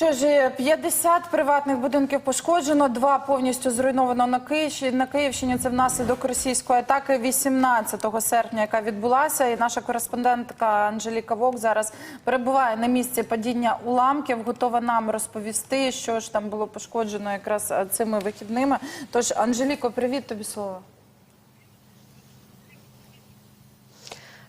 Що ж, 50 приватних будинків пошкоджено, два повністю зруйновано на Київщині. На Київщині це внаслідок російської атаки 18 серпня, яка відбулася. І наша кореспондентка Анжеліка Вок зараз перебуває на місці падіння уламків. Готова нам розповісти, що ж там було пошкоджено якраз е, цими вихідними. Тож, Анжеліко, привіт тобі слово.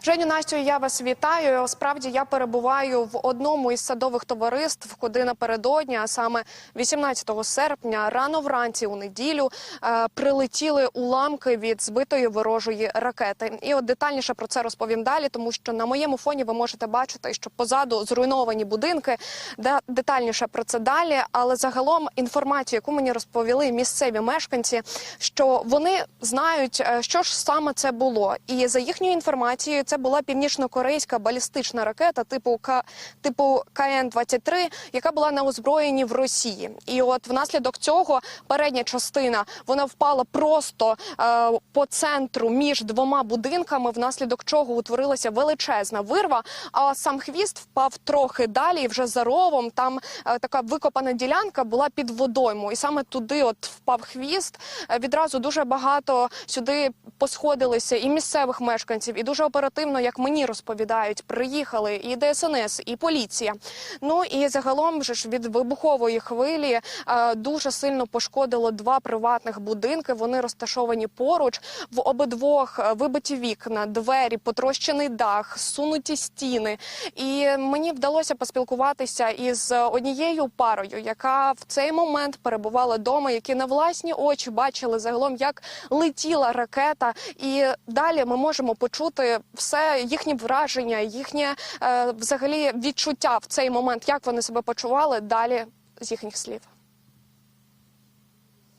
Женю Настю, я вас вітаю. Справді я перебуваю в одному із садових товариств, куди напередодні, а саме 18 серпня, рано вранці у неділю е, прилетіли уламки від збитої ворожої ракети. І от детальніше про це розповім далі, тому що на моєму фоні ви можете бачити, що позаду зруйновані будинки. Де детальніше про це далі. Але загалом інформацію, яку мені розповіли місцеві мешканці, що вони знають, е, що ж саме це було, і за їхньою інформацією, це була північно-корейська балістична ракета типу К типу КН-23, яка була на озброєнні в Росії. І от внаслідок цього передня частина вона впала просто е, по центру між двома будинками, внаслідок чого утворилася величезна вирва. А сам хвіст впав трохи далі, вже за ровом. Там е, така викопана ділянка була під водойму, і саме туди, от впав хвіст. Е, Відразу дуже багато сюди посходилися і місцевих мешканців, і дуже оперативно, як мені розповідають, приїхали і ДСНС, і поліція. Ну і загалом вже ж від вибухової хвилі е, дуже сильно пошкодило два приватних будинки. Вони розташовані поруч. В обидвох е, вибиті вікна, двері, потрощений дах, сунуті стіни. І мені вдалося поспілкуватися із однією парою, яка в цей момент перебувала вдома, які на власні очі бачили загалом, як летіла ракета. І далі ми можемо почути все їхні враження, їхнє е, взагалі відчуття в цей момент, як вони себе почували далі з їхніх слів.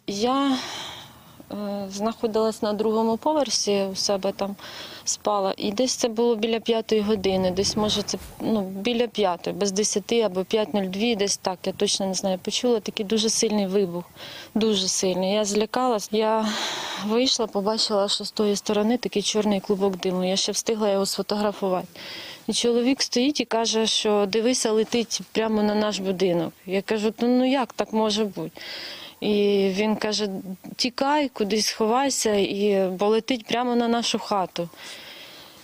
Я знаходилась на другому поверсі у себе там спала, і десь це було біля п'ятої години, десь може це ну, біля п'ятої, без десяти або 5.02, десь так, я точно не знаю. Почула такий дуже сильний вибух, дуже сильний. Я злякалась. Я вийшла, побачила, що з тої сторони такий чорний клубок диму. Я ще встигла його сфотографувати. І чоловік стоїть і каже, що дивися, летить прямо на наш будинок. Я кажу, ну як так може бути? І він каже: тікай, кудись ховайся, і бо летить прямо на нашу хату.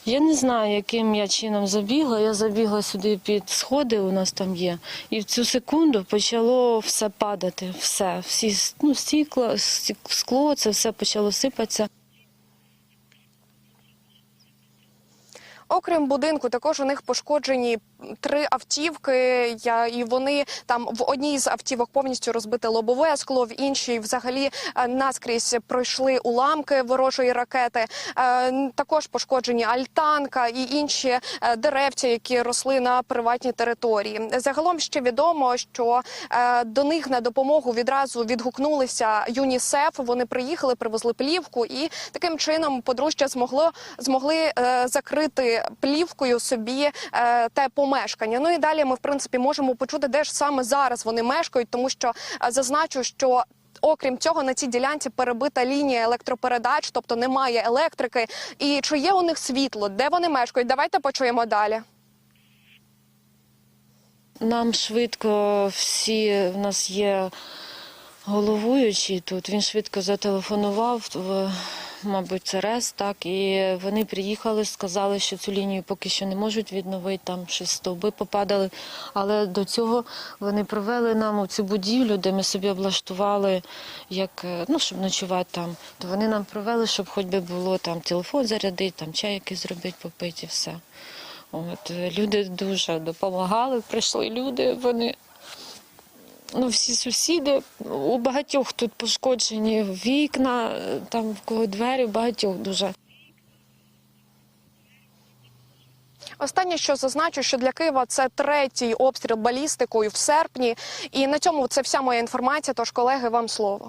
Я не знаю, яким я чином забігла. Я забігла сюди під сходи, у нас там є. І в цю секунду почало все падати, все. Всі ну, стікла, скло, це все почало сипатися. Окрім будинку, також у них пошкоджені три автівки. Я і вони там в одній з автівок повністю розбите лобове скло, в іншій взагалі е, наскрізь пройшли уламки ворожої ракети. Е, Також пошкоджені альтанка і інші е, деревця, які росли на приватній території. Загалом ще відомо, що до них на допомогу відразу відгукнулися ЮНІСЕФ. Вони приїхали, привезли плівку, і таким чином подружжя змогло змогли е, плівкою собі е, те помешкання. Ну і далі ми в принципі можемо почути, де ж саме зараз вони мешкають, тому що е, зазначу, що. Окрім цього, на цій ділянці перебита лінія електропередач, тобто немає електрики. І чи є у них світло? Де вони мешкають? Давайте почуємо далі. Нам швидко всі в нас є головуючий тут. Він швидко зателефонував, мабуть, це РЕС, так, і вони приїхали, сказали, що цю лінію поки що не можуть відновити, там щось стовби попадали. Але до цього вони провели нам у цю будівлю, де ми собі облаштували, як, е, ну, щоб ночувати там. То вони нам провели, щоб хоч би було там телефон зарядити, там чай якийсь зробити, попити і все. От, е, люди дуже допомагали, прийшли люди, вони. Ну, всі сусіди, у багатьох тут пошкоджені вікна, там в кого двері, у багатьох дуже. Останнє, що зазначу, що для Києва це третій обстріл балістикою в серпні. І на цьому це вся моя інформація. Тож, колеги, вам слово.